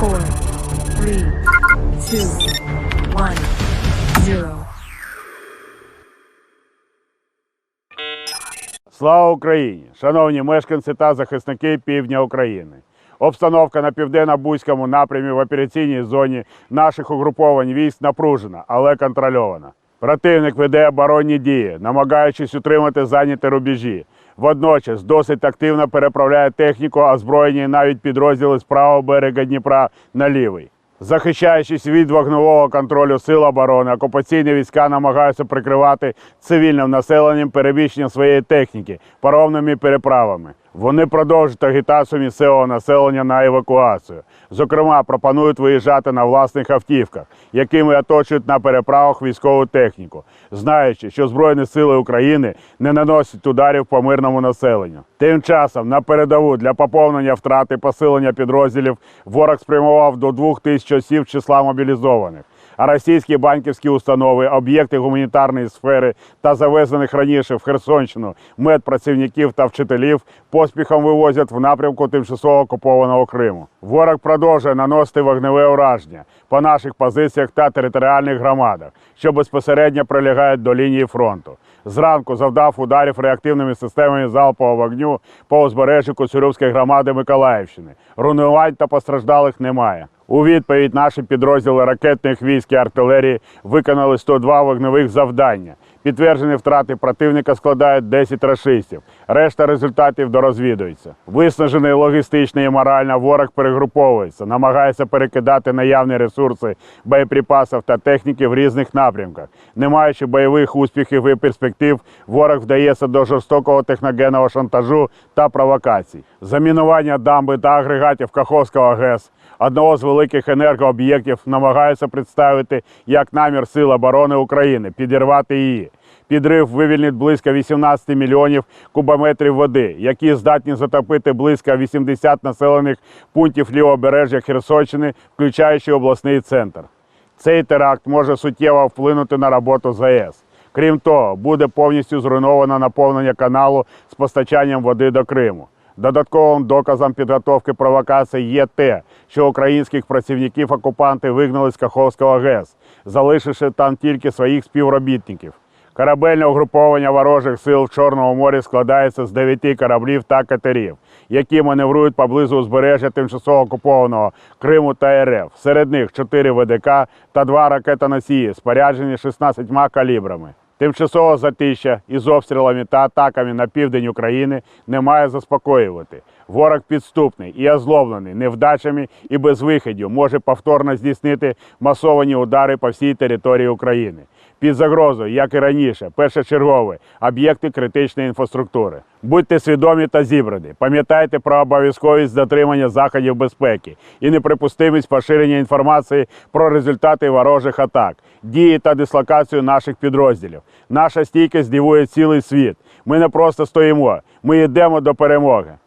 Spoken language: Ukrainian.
four. Слава Україні! Шановні мешканці та захисники півдня України. Обстановка на південно-бузькому напрямі в операційній зоні наших угруповань військ напружена, але контрольована. Противник веде оборонні дії, намагаючись утримати зайняті рубежі. Водночас досить активно переправляє техніку, озброєні навіть підрозділи з правого берега Дніпра на лівий. Захищаючись від вогневого контролю сил оборони, окупаційні війська намагаються прикривати цивільним населенням переміщення своєї техніки паромними переправами. Вони продовжують агітацію місцевого населення на евакуацію. Зокрема, пропонують виїжджати на власних автівках, якими оточують на переправах військову техніку, знаючи, що Збройні сили України не наносять ударів по мирному населенню. Тим часом на передову для поповнення втрат і посилення підрозділів ворог спрямував до двох тисяч осіб числа мобілізованих. А російські банківські установи, об'єкти гуманітарної сфери та завезених раніше в Херсонщину медпрацівників та вчителів поспіхом вивозять в напрямку тимчасово окупованого Криму. Ворог продовжує наносити вогневе ураження по наших позиціях та територіальних громадах, що безпосередньо прилягають до лінії фронту. Зранку завдав ударів реактивними системами залпового вогню по узбережжю Коцюрівської громади Миколаївщини. Руйнувань та постраждалих немає. У відповідь наші підрозділи ракетних військ і артилерії виконали 102 вогневих завдання. Підтверджені втрати противника складають 10 рашистів. Решта результатів дорозвідується. Виснажений логістично і морально ворог перегруповується, намагається перекидати наявні ресурси боєприпасів та техніки в різних напрямках. Не маючи бойових успіхів і перспектив, ворог вдається до жорстокого техногенного шантажу та провокацій. Замінування дамби та агрегатів Каховського ГЕС одного з великих енергооб'єктів намагаються представити як намір Сил оборони України підірвати її. Підрив вивільнить близько 18 мільйонів кубометрів води, які здатні затопити близько 80 населених пунктів лівобережжя Херсонщини, включаючи обласний центр. Цей теракт може суттєво вплинути на роботу ЗАЕС. Крім того, буде повністю зруйновано наповнення каналу з постачанням води до Криму. Додатковим доказом підготовки провокації є те, що українських працівників окупанти вигнали з Каховського ГЕС, залишивши там тільки своїх співробітників. Корабельне угруповання ворожих сил в Чорному морі складається з дев'яти кораблів та катерів, які маневрують поблизу узбережжя тимчасово окупованого Криму та РФ. Серед них 4 ВДК та 2 ракетоносії, споряджені 16 калібрами. Тимчасово затища із обстрілами та атаками на південь України не має заспокоювати. Ворог підступний і озлоблений невдачами і без виходів може повторно здійснити масовані удари по всій території України. Під загрозою, як і раніше, першочергові об'єкти критичної інфраструктури. Будьте свідомі та зібрані. Пам'ятайте про обов'язковість дотримання заходів безпеки і неприпустимість поширення інформації про результати ворожих атак, дії та дислокацію наших підрозділів. Наша стійкість здивує цілий світ. Ми не просто стоїмо, ми йдемо до перемоги.